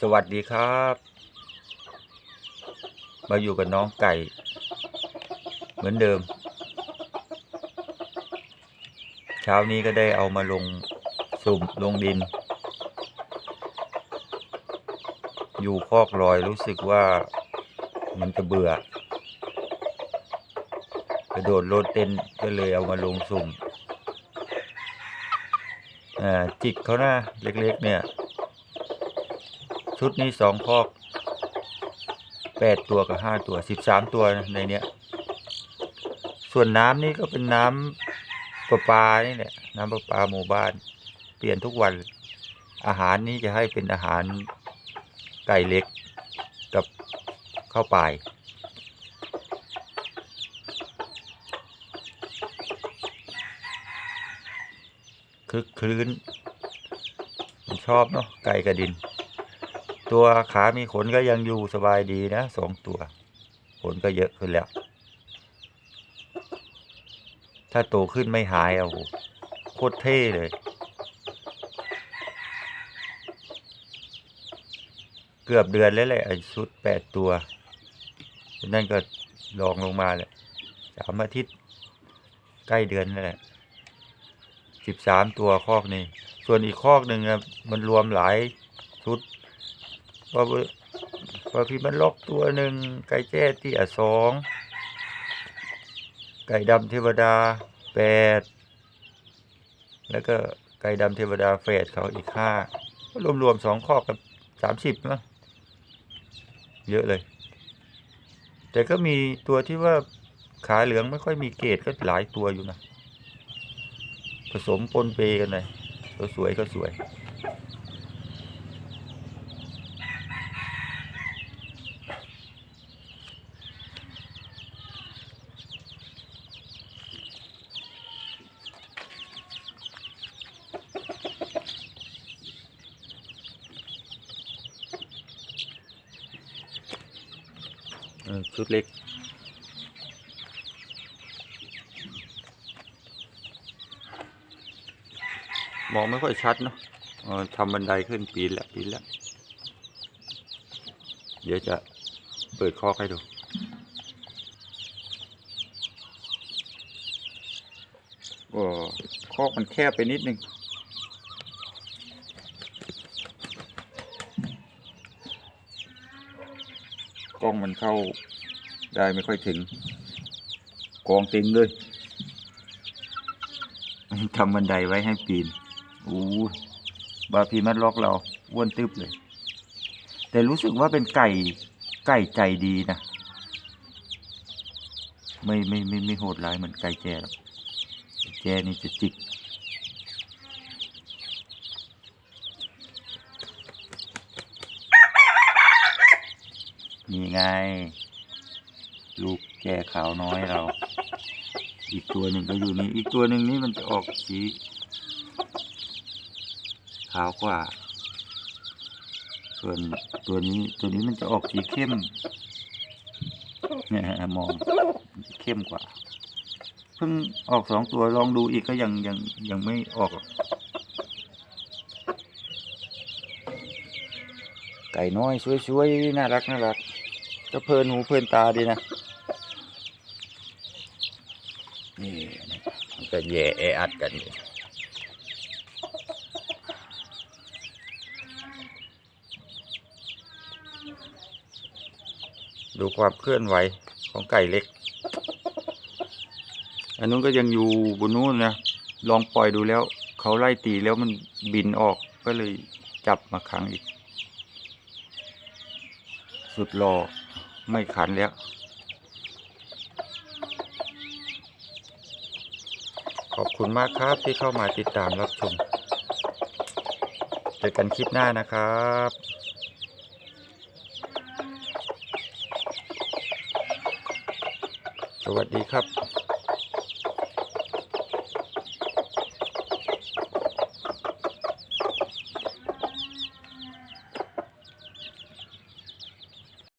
สวัสดีครับ มาอยู่กับน้องไก่ เหมือนเดิม เช้านี้ก็ได้เอามาลงสุ่มลงดิน อยู่คอกลอยรู้สึกว่ามันจะเบื่อกระโดดโลดเต้นก็เลยเอามาลงสุ่มจิกเขานะเล็กๆเนี่ย ชุดนี้สองคอกแปดตัวกับห้าตัวสิบสามตัวในเนี้ย ส่วนน้ำนี่ก็เป็นน้ำประปานี่แหละน้ำประปาหมู่บ้าน เปลี่ยนทุกวัน อาหารนี้จะให้เป็นอาหารไก่เล็กกับข้าวปลายคึกคลื้น ชอบเนาะไก่กระดิน ตัวขามีขนก็ยังอยู่สบายดีนะสองตัว ขนก็เยอะขึ้นแล้ว ถ้าโตขึ้นไม่หายอะโหโคตรเท่เลย เกือบเดือนแล้วแหละไอ้ชุดแปดตัว นั่นก็ลองลงมาแหละสามอาทิตย์ ใกล้เดือนนั่นแหละสิบสามตัวคอกนี่ส่วนอีกคอกหนึ่งอะมันรวมหลายชุด พอพอพี่มันล็อกตัวหนึ่งไก่แจ้ที่อะสองไก่ดำเทวดาแปดแล้วก็ไก่ดำเทวดาเฟดเขาอีกห้ารวมรวมๆสองคอกับสามสิบนะเยอะเลย แต่ก็มีตัวที่ว่าขาเหลืองไม่ค่อยมีเกรดก็หลายตัวอยู่นะ ผสมปนเปกันเลยตัวสวยก็สวย ชุดเล็ก มองไม่ค่อยชัดเนาะทำบันไดขึ้นปีนแล้วปีนแล้ว เดี๋ยวจะเปิดคอให้ดูก็คอกมันแคบไปนิดนึง ล้องมันเข้าได้ไม่ค่อยถึง กองติงเลยทำบันไดไว้ให้ปีนอู้บาพีมัดล็อกเราอ้วนตึบเลย แต่รู้สึกว่าเป็นไก่ไก่ใจดีนะ ไม่ไม่ไม่ไม่โหดร้ายเหมือนไก่แจหรอกแจนี่จะจิก นี่ไง ลูกแก่ขาวน้อยเรา อีกตัวหนึ่งก็อยู่นี่ อีกตัวหนึ่งนี่มันจะออกสีขาวกว่า ส่วนตัวนี้ตัวนี้มันจะออกสีเข้มเนี่ยฮะมองเข้มกว่า เพิ่งออกสองตัวลองดูอีกก็ยังยังยังไม่ออกหรอกไก่น้อยสวยๆน่ารักน่ารัก ก็เพลินหูเพลินตาดีนะ นี่มันก็แย่แออัดกันอยู่ดูความเคลื่อนไหวของไก่เล็ก อันนู้นก็ยังอยู่บนนู้นนะ ลองปล่อยดูแล้ว เขาไล่ตีแล้วมันบินออกก็เลยจับมาขังอีก สุดรอ ไม่ขันแล้ว ขอบคุณมากครับที่เข้ามาติดตามรับชม เจอกันคลิปหน้านะครับสวัสดีครับ